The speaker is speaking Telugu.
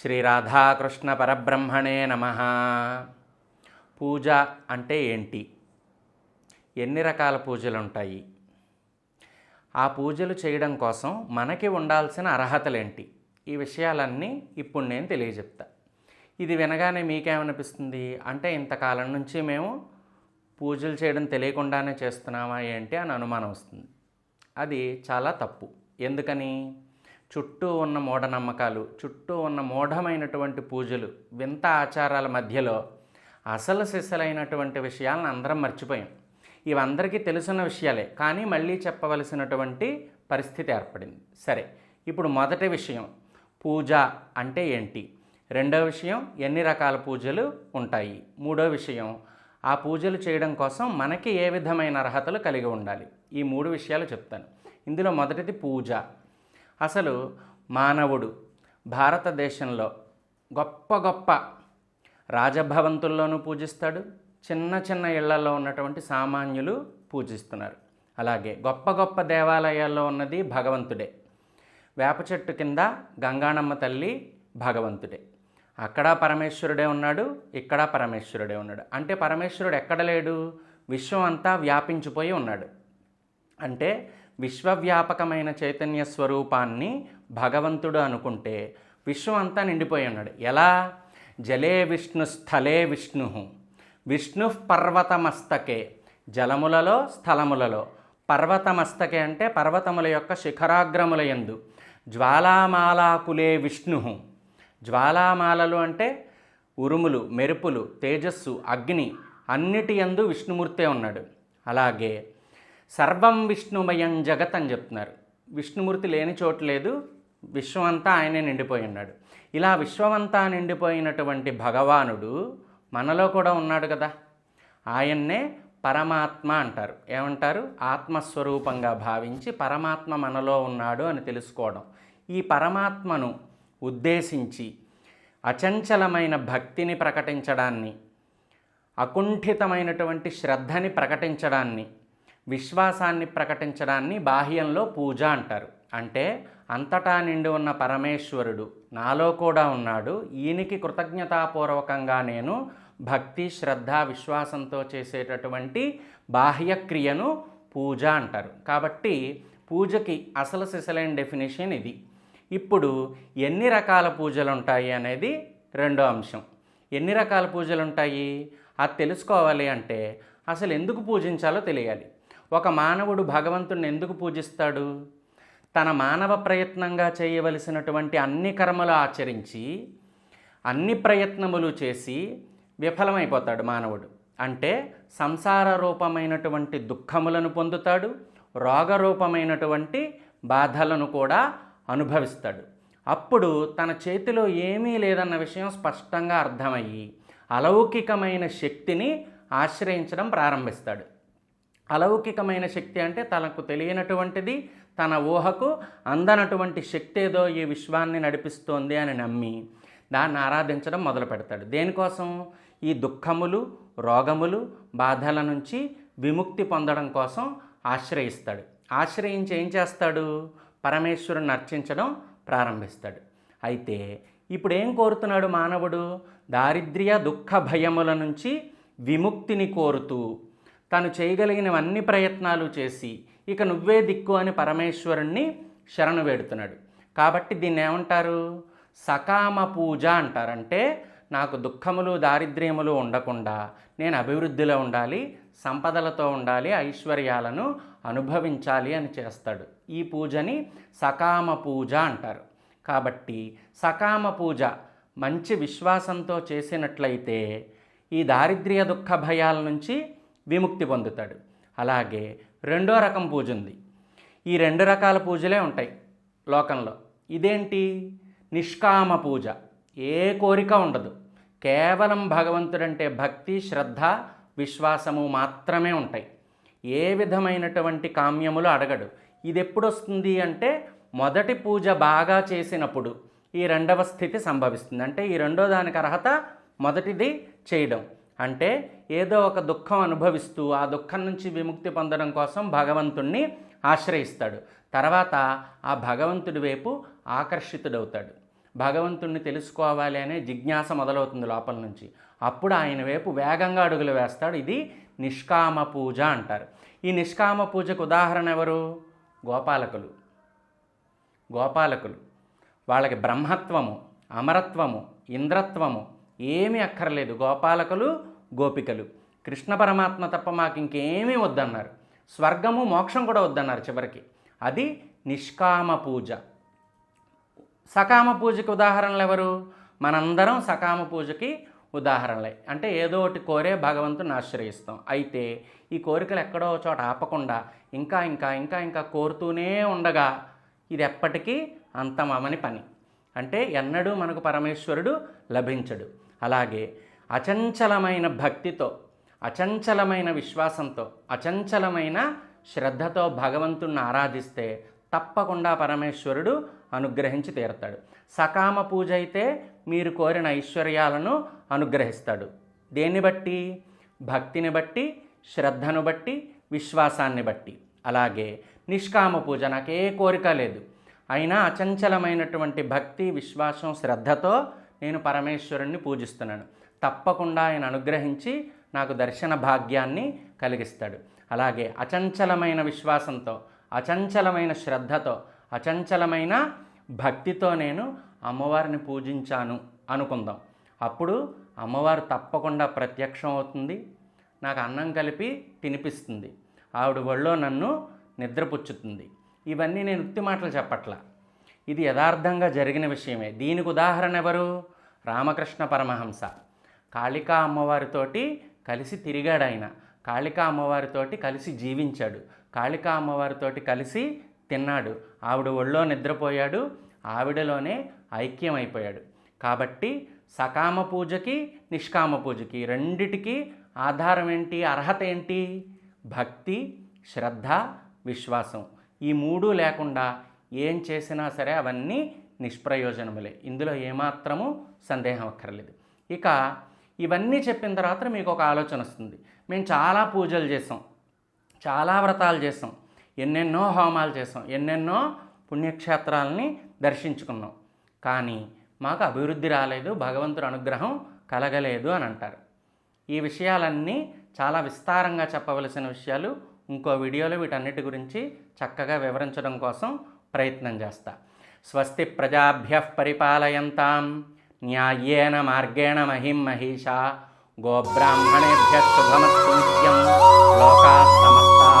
శ్రీ రాధాకృష్ణ పరబ్రహ్మణే నమ. పూజ అంటే ఏంటి? ఎన్ని రకాల పూజలు ఉంటాయి? ఆ పూజలు చేయడం కోసం మనకి ఉండాల్సిన అర్హతలేంటి? ఈ విషయాలన్నీ ఇప్పుడు నేను తెలియజెప్తా. ఇది వినగానే మీకేమనిపిస్తుంది? అంటే ఇంతకాలం నుంచి మేము పూజలు చేయడం తెలియకుండానే చేస్తున్నామా ఏంటి అని అనుమానం వస్తుంది. అది చాలా తప్పు. ఎందుకని? చుట్టూ ఉన్న మూఢనమ్మకాలు చుట్టూ ఉన్న మూఢమైనటువంటి పూజలు వింత ఆచారాల మధ్యలో అసలు సిసలైనటువంటి విషయాలను అందరం మర్చిపోయాం. ఇవందరికీ తెలిసిన విషయాలే కానీ మళ్ళీ చెప్పవలసినటువంటి పరిస్థితి ఏర్పడింది. సరే ఇప్పుడు మొదటి విషయం పూజ అంటే ఏంటి? రెండో విషయం ఎన్ని రకాల పూజలు ఉంటాయి? మూడో విషయం ఆ పూజలు చేయడం కోసం మనకి ఏ విధమైన అర్హతలు కలిగి ఉండాలి? ఈ మూడు విషయాలు చెప్తాను. ఇందులో మొదటిది పూజ. అసలు మానవుడు భారతదేశంలో గొప్ప గొప్ప రాజభవంతుల్లోనూ పూజిస్తాడు చిన్న చిన్న ఇళ్ళలో ఉన్నటువంటి సామాన్యులు పూజిస్తున్నారు. అలాగే గొప్ప గొప్ప దేవాలయాల్లో ఉన్నది భగవంతుడే. వేప చెట్టు కింద గంగాణమ్మ తల్లి భగవంతుడే. అక్కడ పరమేశ్వరుడే ఉన్నాడు ఇక్కడ పరమేశ్వరుడే ఉన్నాడు. అంటే పరమేశ్వరుడు ఎక్కడ లేడు? విశ్వం అంతా వ్యాపించిపోయి ఉన్నాడు. అంటే విశ్వవ్యాపకమైన చైతన్య స్వరూపాన్ని భగవంతుడు అనుకుంటే విశ్వం అంతా నిండిపోయి ఉన్నాడు. ఎలా? జలే విష్ణు స్థలే విష్ణు. విష్ణు పర్వతమస్తకే జలములలో స్థలములలో. పర్వతమస్తకే అంటే పర్వతముల యొక్క శిఖరాగ్రముల యందు. జ్వాలామాలాకులే విష్ణు. జ్వాలామాలలు అంటే ఉరుములు మెరుపులు తేజస్సు అగ్ని అన్నిటి యందు విష్ణుమూర్తే ఉన్నాడు. అలాగే సర్వం విష్ణుమయం జగత్ అని చెప్తున్నారు. విష్ణుమూర్తి లేని చోటు లేదు. విశ్వం అంతా ఆయనే నిండిపోయి ఉన్నాడు. ఇలా విశ్వమంతా నిండిపోయినటువంటి భగవానుడు మనలో కూడా ఉన్నాడు కదా. ఆయన్నే పరమాత్మ అంటారు. ఏమంటారు? ఆత్మస్వరూపంగా భావించి పరమాత్మ మనలో ఉన్నాడు అని తెలుసుకోవడం. ఈ పరమాత్మను ఉద్దేశించి అచంచలమైన భక్తిని ప్రకటించడాన్ని అకుంఠితమైనటువంటి శ్రద్ధని ప్రకటించడాన్ని విశ్వాసాన్ని ప్రకటించడాన్ని బాహ్యంలో పూజ అంటారు. అంటే అంతటా నిండి ఉన్న పరమేశ్వరుడు నాలో కూడా ఉన్నాడు. ఈయనకి కృతజ్ఞతాపూర్వకంగా నేను భక్తి శ్రద్ధ విశ్వాసంతో చేసేటటువంటి బాహ్యక్రియను పూజ అంటారు. కాబట్టి పూజకి అసలు సిసలైన డెఫినేషన్ ఇది. ఇప్పుడు ఎన్ని రకాల పూజలు ఉంటాయి అనేది రెండో అంశం. ఎన్ని రకాల పూజలు ఉంటాయి? అది తెలుసుకోవాలి అంటే అసలు ఎందుకు పూజించాలో తెలియాలి. ఒక మానవుడు భగవంతుడిని ఎందుకు పూజిస్తాడు? తన మానవ ప్రయత్నంగా చేయవలసినటువంటి అన్ని కర్మలు ఆచరించి అన్ని ప్రయత్నములు చేసి విఫలమైపోతాడు మానవుడు. అంటే సంసార రూపమైనటువంటి దుఃఖములను పొందుతాడు రోగరూపమైనటువంటి బాధలను కూడా అనుభవిస్తాడు. అప్పుడు తన చేతిలో ఏమీ లేదన్న విషయం స్పష్టంగా అర్థమయ్యి అలౌకికమైన శక్తిని ఆశ్రయించడం ప్రారంభిస్తాడు. అలౌకికమైన శక్తి అంటే తనకు తెలియనటువంటిది తన ఊహకు అందనటువంటి శక్తి ఏదో ఈ విశ్వాన్ని నడిపిస్తోంది అని నమ్మి దాన్ని ఆరాధించడం మొదలు పెడతాడు దేనికోసం? ఈ దుఃఖములు రోగములు బాధల నుంచి విముక్తి పొందడం కోసం ఆశ్రయిస్తాడు. ఆశ్రయించి ఏం చేస్తాడు? పరమేశ్వరుని అర్చించడం ప్రారంభిస్తాడు. అయితే ఇప్పుడు ఏం కోరుతున్నాడు మానవుడు? దారిద్ర్య దుఃఖ భయముల నుంచి విముక్తిని కోరుతూ తను చేయగలిగినవన్నీ ప్రయత్నాలు చేసి ఇక నువ్వే దిక్కు అని పరమేశ్వరుణ్ణి శరణు వేడుతున్నాడు. కాబట్టి దీన్ని ఏమంటారు? సకామ పూజ అంటారంటే నాకు దుఃఖములు దారిద్ర్యములు ఉండకుండా నేను అభివృద్ధిలో ఉండాలి సంపదలతో ఉండాలి ఐశ్వర్యాలను అనుభవించాలి అని చేస్తాడు. ఈ పూజని సకామ పూజ అంటారు. కాబట్టి సకామ పూజ మంచి విశ్వాసంతో చేసినట్లయితే ఈ దారిద్ర్య దుఃఖ భయాల నుంచి విముక్తి పొందుతాడు. అలాగే రెండో రకం పూజ ఉంది. ఈ రెండు రకాల పూజలే ఉంటాయి లోకంలో. ఇదేంటి? నిష్కామ పూజ. ఏ కోరిక ఉండదు. కేవలం భగవంతుడంటే భక్తి శ్రద్ధ విశ్వాసము మాత్రమే ఉంటాయి. ఏ విధమైనటువంటి కామ్యములు అడగడు. ఇది ఎప్పుడు వస్తుంది అంటే మొదటి పూజ బాగా చేసినప్పుడు ఈ రెండవ స్థితి సంభవిస్తుంది. అంటే ఈ రెండో దానికి అర్హత మొదటిది చేయడం. అంటే ఏదో ఒక దుఃఖం అనుభవిస్తూ ఆ దుఃఖం నుంచి విముక్తి పొందడం కోసం భగవంతుణ్ణి ఆశ్రయిస్తాడు. తర్వాత ఆ భగవంతుడి వైపు ఆకర్షితుడవుతాడు. భగవంతుణ్ణి తెలుసుకోవాలి అనే జిజ్ఞాస మొదలవుతుంది లోపల నుంచి. అప్పుడు ఆయన వైపు వేగంగా అడుగులు వేస్తాడు. ఇది నిష్కామ పూజ అంటారు. ఈ నిష్కామ పూజకు ఉదాహరణ ఎవరు? గోపాలకులు. గోపాలకులు. వాళ్ళకి బ్రహ్మత్వము అమరత్వము ఇంద్రత్వము ఏమీ అక్కర్లేదు. గోపాలకులు గోపికలు. కృష్ణ పరమాత్మ తప్ప మాకు ఇంకేమీ వద్దన్నారు. స్వర్గము మోక్షం కూడా వద్దన్నారు చివరికి. అది నిష్కామ పూజ. సకామ పూజకి ఉదాహరణలు ఎవరు? మనందరం సకామ పూజకి ఉదాహరణలే. అంటే ఏదో ఒకటి కోరే భగవంతుని ఆశ్రయిస్తాం. అయితే ఈ కోరికలు ఎక్కడో చోట ఆపకుండా ఇంకా ఇంకా ఇంకా ఇంకా కోరుతూనే ఉండగా ఇది ఎప్పటికీ అంతమని పని. అంటే ఎన్నడూ మనకు పరమేశ్వరుడు లభించడు. అలాగే అచంచలమైన భక్తితో అచంచలమైన విశ్వాసంతో అచంచలమైన శ్రద్ధతో భగవంతుణ్ణి ఆరాధిస్తే తప్పకుండా పరమేశ్వరుడు అనుగ్రహించి తీరుతాడు. సకామ పూజ అయితే మీరు కోరిన ఐశ్వర్యాలను అనుగ్రహిస్తాడు. దేన్ని బట్టి? భక్తిని బట్టి శ్రద్ధను బట్టి విశ్వాసాన్ని బట్టి. అలాగే నిష్కామ పూజ నాకు ఏ కోరిక లేదు. అయినా అచంచలమైనటువంటి భక్తి విశ్వాసం శ్రద్ధతో నేను పరమేశ్వరుణ్ణి పూజిస్తున్నాను. తప్పకుండా ఆయన అనుగ్రహించి నాకు దర్శన భాగ్యాన్ని కలిగిస్తాడు. అలాగే అచంచలమైన విశ్వాసంతో అచంచలమైన శ్రద్ధతో అచంచలమైన భక్తితో నేను అమ్మవారిని పూజించాను అనుకుందాం. అప్పుడు అమ్మవారు తప్పకుండా ప్రత్యక్షం అవుతుంది నాకు అన్నం కలిపి తినిపిస్తుంది. ఆవిడ ఒళ్ళో నన్ను నిద్రపుచ్చుతుంది. ఇవన్నీ నేను ఉత్తి మాటలు చెప్పట్లా. ఇది యథార్థంగా జరిగిన విషయమే. దీనికి ఉదాహరణ ఎవరు? రామకృష్ణ పరమహంస. కాళికా అమ్మవారితోటి కలిసి తిరిగాడు ఆయన కాళికా అమ్మవారితోటి కలిసి జీవించాడు. కాళికా అమ్మవారితోటి కలిసి తిన్నాడు. ఆవిడ ఒళ్ళో నిద్రపోయాడు. ఆవిడలోనే ఐక్యమైపోయాడు. కాబట్టి సకామ పూజకి నిష్కామ పూజకి రెండిటికి ఆధారం ఏంటి అర్హత ఏంటి? భక్తి శ్రద్ధ విశ్వాసం. ఈ మూడు లేకుండా ఏం చేసినా సరే అవన్నీ నిష్ప్రయోజనములే. ఇందులో ఏమాత్రము సందేహం అక్కర్లేదు. ఇక ఇవన్నీ చెప్పిన తర్వాత మీకు ఒక ఆలోచన వస్తుంది. మేము చాలా పూజలు చేసాం. చాలా వ్రతాలు చేసాం. ఎన్నెన్నో హోమాలు చేసాం. ఎన్నెన్నో పుణ్యక్షేత్రాలని దర్శించుకున్నాం. కానీ మాకు అభివృద్ధి రాలేదు భగవంతుడి అనుగ్రహం కలగలేదు అని అంటారు. ఈ విషయాలన్నీ చాలా విస్తారంగా చెప్పవలసిన విషయాలు ఇంకో వీడియోలో వీటన్నిటి గురించి చక్కగా వివరించడం కోసం ప్రయత్నం చేస్తా. స్వస్తి ప్రజాభ్య పరిపాలయంతాం. న్యాయేన మార్గేణ మహిం మహిషా. గోబ్రాహ్మణేభ్య శుభమస్తు నిత్యం. లోకా సమస్తా